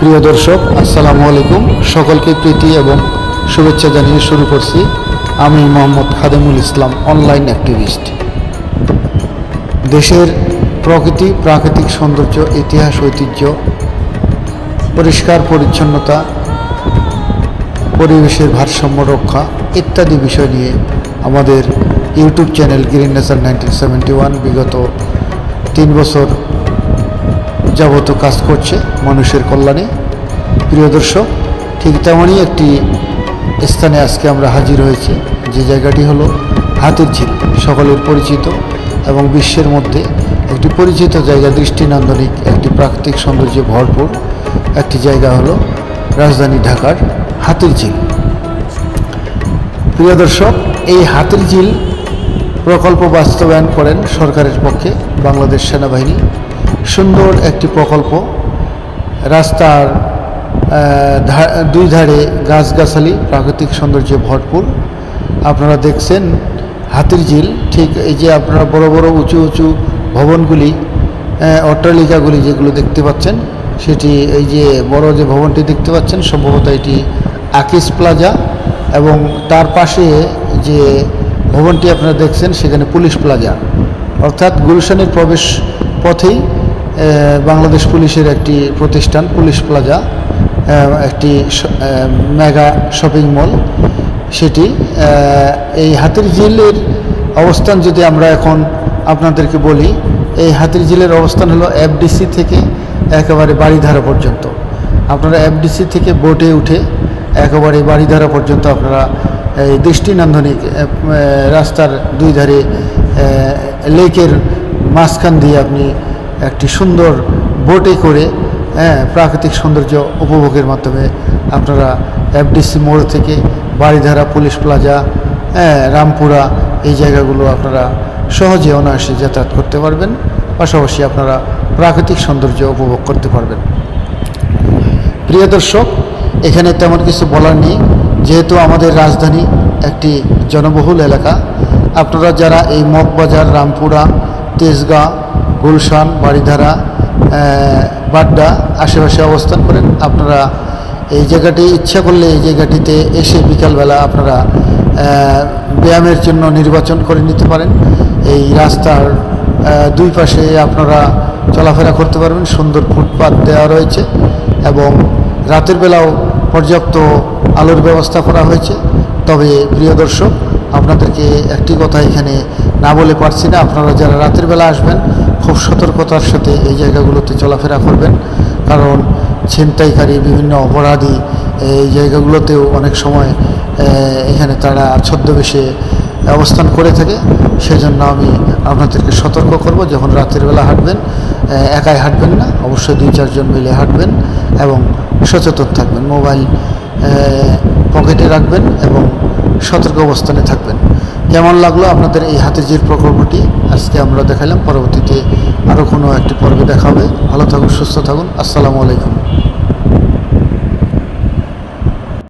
প্রিয় দর্শক, আসসালামু আলাইকুম। সকলকে প্রীতি এবং শুভেচ্ছা জানিয়ে শুরু করছি। আমি মোহাম্মদ খাদেমুল ইসলাম অনলাইন অ্যাক্টিভিস্ট দেশের প্রকৃতি, প্রাকৃতিক সৌন্দর্য, ইতিহাস, ঐতিহ্য, পরিষ্কার পরিচ্ছন্নতা, পরিবেশের ভারসাম্য রক্ষা ইত্যাদি বিষয় নিয়ে আমাদের YouTube channel green nature nineteen seventy one বিগত তিন বছর যাবত কাজ করছে মানুষের কল্যাণে। প্রিয় দর্শক, ঠিক তেমনই একটি স্থানে আজকে আমরা হাজির হয়েছি। যে জায়গাটি হলো হাতির ঝিল, সকলের পরিচিত এবং বিশ্বের মধ্যে একটি পরিচিত জায়গা, দৃষ্টিনন্দনিক একটি প্রাকৃতিক সৌন্দর্যে ভরপুর একটি জায়গা হলো রাজধানী ঢাকার হাতির ঝিল। প্রিয় দর্শক, এই হাতির ঝিল প্রকল্প বাস্তবায়ন করেন সরকারের পক্ষে বাংলাদেশ সেনাবাহিনী। সুন্দর একটি প্রকল্প। রাস্তার দুই ধারে গাছগাছালি, প্রাকৃতিক সৌন্দর্যে ভরপুর। আপনারা দেখছেন হাতির ঝিল। ঠিক এই যে আপনারা বড় বড় উঁচু উঁচু ভবনগুলি অট্টালিকাগুলি যেগুলো দেখতে পাচ্ছেন, সেটি এই যে বড় যে ভবনটি দেখতে পাচ্ছেন, সম্ভবত এটি আকিস প্লাজা এবং তার পাশে যে ভবনটি আপনারা দেখছেন, সেখানে পুলিশ প্লাজা। অর্থাৎ গুলশানের প্রবেশ পথেই বাংলাদেশ পুলিশের একটি প্রতিষ্ঠান পুলিশ প্লাজা একটি মেগা শপিং মল। সেটি এই হাতির ঝিলের অবস্থান যদি আমরা এখন আপনাদেরকে বলি এই হাতির ঝিলের অবস্থান হলো এফডিসি থেকে একেবারে বাড়িধারা পর্যন্ত। আপনারা এফডিসি থেকে বোটে উঠে একেবারে বাড়িধারা পর্যন্ত আপনারা এই দৃষ্টিনন্দনিক আহ, রাস্তার দুই ধারে লেকের মাঝখান দিয়ে আপনি একটি সুন্দর বোটে করে হ্যাঁ প্রাকৃতিক সৌন্দর্য উপভোগের মাধ্যমে আপনারা এফডিসি মোড় থেকে বাড়িধারা পুলিশ প্লাজা হ্যাঁ রামপুরা এই জায়গাগুলো আপনারা সহজে অনায়াসে যাতায়াত করতে পারবেন। পাশাপাশি আপনারা প্রাকৃতিক সৌন্দর্য উপভোগ করতে পারবেন। প্রিয় দর্শক, এখানে তেমন কিছু বলার নেই। যেহেতু আমাদের রাজধানী একটি জনবহুল এলাকা, আপনারা যারা এই মগবাজার, রামপুরা তেজগাঁ গুলশান বাড়িধারা বাড্ডা আশেপাশে অবস্থান করেন। আপনারা এই জায়গাটি, ইচ্ছা করলে এই জায়গাটিতে এসে বিকালবেলা আপনারা ব্যায়ামের জন্য নির্বাচন করে নিতে পারেন। এই রাস্তার দুই পাশে আপনারা চলাফেরা করতে পারবেন। সুন্দর ফুটপাত দেওয়া রয়েছে এবং রাতের বেলাও পর্যাপ্ত আলোর ব্যবস্থা করা হয়েছে। তবে প্রিয় দর্শক, আপনাদেরকে একটি কথা এখানে না বলে পারছি না। আপনারা যারা রাতের বেলা আসবেন খুব সতর্কতার সাথে এই জায়গাগুলোতে চলাফেরা করবেন। কারণ ছিনতাইকারী, বিভিন্ন অপরাধী এই জায়গাগুলোতেও অনেক সময় এখানে তারা ছদ্মবেশে অবস্থান করে থাকে। সেজন্য আমি আপনাদেরকে সতর্ক করব যখন রাতের বেলা হাঁটবেন। একাই হাঁটবেন না, অবশ্যই দুই, চারজন মিলে হাঁটবেন এবং সচেতন থাকবেন। মোবাইল পকেটে রাখবেন এবং সতর্ক অবস্থানে থাকবেন। কেমন লাগল আপনাদের এই হাতে যে প্রকল্পটি? আজকে আমরা দেখালাম, পরবর্তীতে আরও কোনো একটি পর্বে দেখা হবে। ভালো থাকুন, সুস্থ থাকুন। আসসালামু আলাইকুম।